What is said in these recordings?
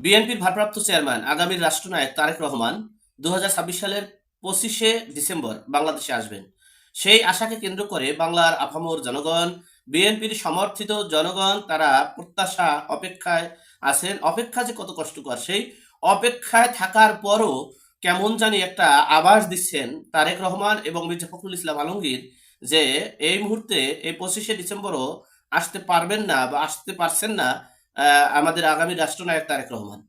বিএনপির ভারপ্রাপ্ত চেয়ারম্যান, আগামীর রাষ্ট্রনায়ক তারেক রহমান দু হাজার ছাব্বিশ সালের পঁচিশে ডিসেম্বর বাংলাদেশে আসবেন। সেই আশাকে কেন্দ্র করে বাংলার আপামর জনগণ, বিএনপির সমর্থিত জনগণ তারা প্রত্যাশা, অপেক্ষায় আছেন। অপেক্ষা যে কত কষ্টকর, সেই অপেক্ষায় থাকার পরও কেমন জানি একটা আভাস দিচ্ছেন তারেক রহমান এবং মির্জা ফখরুল ইসলাম আলমগীর যে এই মুহূর্তে এই পঁচিশে ডিসেম্বরও আসতে পারবেন না বা আসতে পারছেন না আমাদের আগামী রাষ্ট্রনায়ক তারেক রহমান।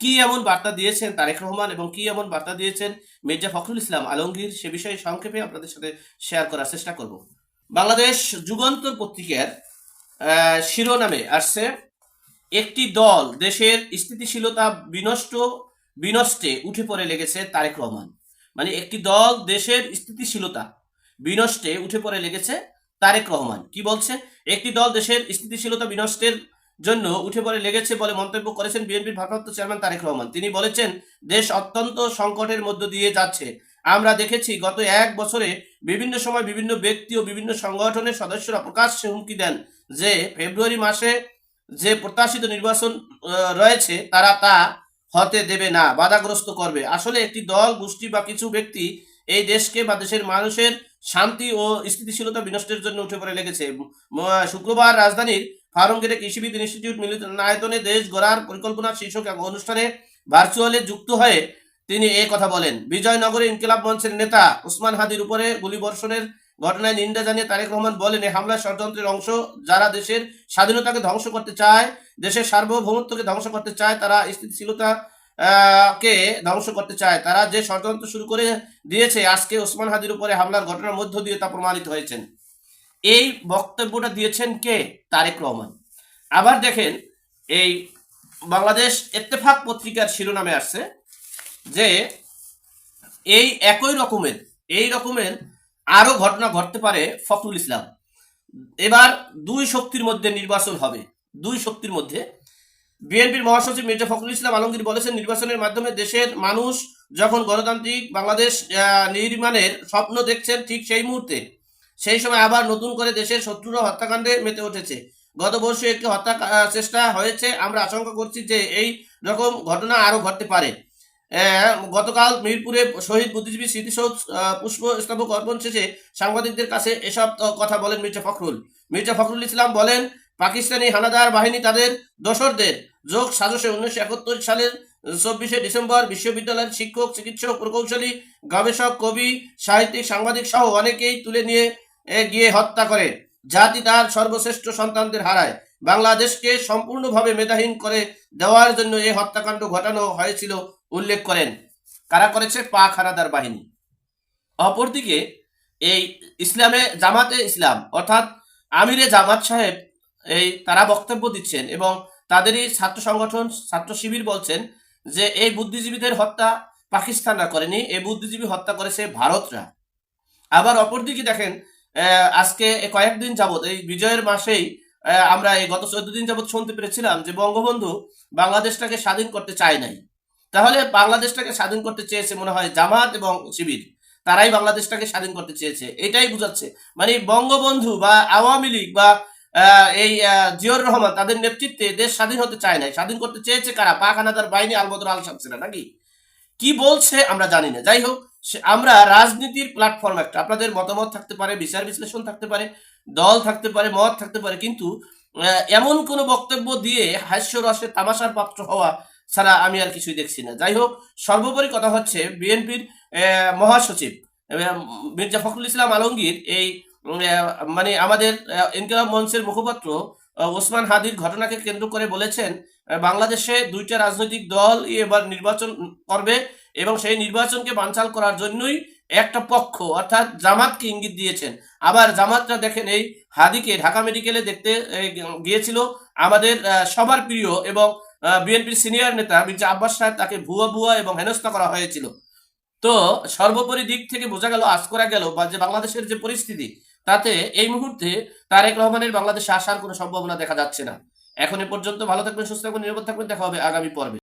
কি এমন বার্তা দিয়েছেন তারেক রহমান এবং কি এমন বার্তা দিয়েছেন মির্জা ফখরুল ইসলাম আলমগীর, সে বিষয়ে সংক্ষেপে আপনাদের সাথে শেয়ার করার চেষ্টা করব। বাংলাদেশ যুগান্তর পত্রিকার শিরোনামে আসছে, একটি দল দেশের স্থিতিশীলতা বিনষ্ট, বিনষ্টে উঠে পড়ে লেগেছে তারেক রহমান। মানে একটি দল দেশের স্থিতিশীলতা বিনষ্টে উঠে পড়ে লেগেছে তারেক রহমান। কি বলছে? একটি দল দেশের স্থিতিশীলতা বিনষ্টের জন্য উঠে পড়ে লেগেছে বলে মন্তব্য করেছেন বিএনপির ভারপ্রাপ্ত চেয়ারম্যান তারেক রহমান। তিনি বলেছেন, দেশ অত্যন্ত সংকটের মধ্য দিয়ে যাচ্ছে। আমরা দেখেছি গত এক বছরে বিভিন্ন সময় বিভিন্ন ব্যক্তি ও বিভিন্ন সংগঠনের সদস্যরা প্রকাশ্যে হুমকি দেন যে ফেব্রুয়ারি মাসে যে প্রত্যাশিত নির্বাচন রয়েছে, তারা তা হতে দেবে না, বাধাগ্রস্ত করবে। আসলে একটি দল, গোষ্ঠী বা কিছু ব্যক্তি এই দেশকে বা দেশের মানুষের শান্তি ও স্থিতিশীলতা বিনষ্টের জন্য উঠে পড়ে লেগেছে। শুক্রবার রাজধানীর ফার্মগেটে কৃষিবিদ ইনস্টিটিউট মিলনায়তনে দেশ গড়ার পরিকল্পনা শীর্ষক এক অনুষ্ঠানে ভার্চুয়ালে যুক্ত হয়ে তিনি এই কথা বলেন। বিজয়নগরে ইনকিলাব মঞ্চের নেতা উসমান হাদির উপরে গুলিবর্ষণের ঘটনায় নিন্দা জানিয়ে তারেক রহমান বলেন এই হামলা ষড়যন্ত্রের অংশ যারা দেশের স্বাধীনতাকে ধ্বংস করতে চায়, দেশের সার্বভৌমত্বকে ধ্বংস করতে চায়, তারা স্থিতিশীলতা কে ধ্বংস করতে চায়, তারা যে ষড়যন্ত্র শুরু করে দিয়েছে, আজকে ওসমান হাদির উপরে হামলার ঘটনার মধ্য দিয়ে তা প্রমাণিত হয়েছেন এই বক্তব্যটা দিয়েছেন কে? তারেক রহমান। আবার দেখেন, এই বাংলাদেশ ইত্তেফাক পত্রিকার শিরোনামে আসছে যে, এই একই রকমের, এই রকমের আরও ঘটনা ঘটতে পারে ফখরুল ইসলাম। এবার দুই শক্তির মধ্যে নির্বাচন হবে। দুই শক্তির মধ্যে। বিএনপির মহাসচিব মির্জা ফখরুল ইসলাম আলমগীর বলেছেন, নির্বাচনের মাধ্যমে দেশের মানুষ যখন গণতান্ত্রিক বাংলাদেশ নির্মাণের স্বপ্ন দেখছেন ঠিক সেই মুহূর্তে সেই সময় আবার নতুন করে দেশের শত্রুরা হত্যাকাণ্ডে মেতে উঠেছে। গত বর্ষে একটি হত্যা চেষ্টা হয়েছে। আমরা আশঙ্কা করছি যে এই রকম ঘটনা আরও ঘটতে পারে। গতকাল মিরপুরে শহীদ বুদ্ধিজীবী স্মৃতিসৌধ আহ, পুষ্প স্তবক অর্পণ শেষে সাংবাদিকদের কাছে এসব কথা বলেন মির্জা ফখরুল। মির্জা ফখরুল ইসলাম বলেন পাকিস্তানি হানাদার বাহিনী তাদের দোসরদের যোগ সাজসে উনিশশো একাত্তর সালের চব্বিশে ডিসেম্বর বিশ্ববিদ্যালয়ের শিক্ষক চিকিৎসক প্রকৌশলী গবেষক কবি সাহিত্যিক সাংবাদিক সহ অনেকেই তুলে নিয়ে গিয়ে হত্যা করে। জাতি তার সর্বশ্রেষ্ঠ সন্তানদের হারায়। বাংলাদেশকে সম্পূর্ণভাবে মেধাহীন করে দেওয়ার জন্য এই হত্যাকাণ্ড ঘটানো হয়েছিল, উল্লেখ করেন। কারা করেছে? পাক হানাদার বাহিনী। অপরদিকে, এই ইসলামে জামাতে ইসলাম, অর্থাৎ আমিরে জামাত সাহেব, এই তারা বক্তব্য দিচ্ছেন এবং তাদেরই ছাত্র সংগঠন, ছাত্র শিবির বলছেন যে, এই বুদ্ধিজীবীদের হত্যা পাকিস্তানরা করেনি, এই বুদ্ধিজীবী হত্যা করেছে ভারতরা। আবার অপরদিকে দেখেন আজকে কয়েকদিন যাবত এই বিজয়ের মাসেই আমরা এই গত চোদ্দ দিন যাবত শুনতে পেরেছিলাম যে বঙ্গবন্ধু বাংলাদেশটাকে স্বাধীন করতে চায় নাই। তাহলে বাংলাদেশটাকে স্বাধীন করতে চেয়েছে মনে হয় জামাত এবং শিবির। তারাই বাংলাদেশটাকে স্বাধীন করতে চেয়েছে, এটাই বুঝাচ্ছে। মানে বঙ্গবন্ধু বা আওয়ামী লীগ বা এই জিয়র রহমান তাদের নেতৃত্বে দেশ স্বাধীন হতে চায় নাই। স্বাধীন করতে চেয়েছে কারা? পাক হানাদার বাহিনী আলবদর আল শামসেরা, নাকি? কি বলছে আমরা জানি না। যাই হোক আমরা রাজনীতির প্ল্যাটফর্ম একটা। আপনাদের মতামত থাকতে পারে, বিচার বিশ্লেষণ থাকতে পারে, দল থাকতে পারে, মত থাকতে পারে, কিন্তু এমন কোনো বক্তব্য দিয়ে হাস্যরসে তামাশার পাত্র হওয়া ছাড়া আমি আর কিছুই দেখছি না। যাই হোক, সর্বোপরি কথা হচ্ছে বিএনপির মহাসচিব মির্জা ফখরুল ইসলাম আলমগীর এই মানে আমাদের ইনকিলাব মঞ্চের মুখপাত্র ওসমান হাদির ঘটনাকে কেন্দ্র করে বলেছেন বাংলাদেশে দুইটা রাজনৈতিক দল এবার নির্বাচন করবে। এবং সেই নির্বাচনকে বানচাল করার জন্যই একটা পক্ষ, অর্থাৎ জামাতকে ইঙ্গিত দিয়েছেন। আবার জামাতটা দেখেন, এই হাদিকে, ঢাকা মেডিকেলে দেখতে গিয়েছিল আমাদের সবার প্রিয় এবং বিএনপির সিনিয়র নেতা মির্জা আব্বাস সাহেব, তাকে ভুয়া ভুয়া এবং হেনস্থা করা হয়েছিল। তো সর্বোপরি দিক থেকে বোঝা গেল, আজ করা গেল, বা যে বাংলাদেশের যে পরিস্থিতি, তাতে এই মুহূর্তে তারেক রহমানের বাংলাদেশে আসার কোনো সম্ভাবনা দেখা যাচ্ছে না। এখন এ পর্যন্ত ভালো থাকবেন, সুস্থ থাকবেন, নিরাপদ থাকবেন, দেখা হবে আগামী পর্বে।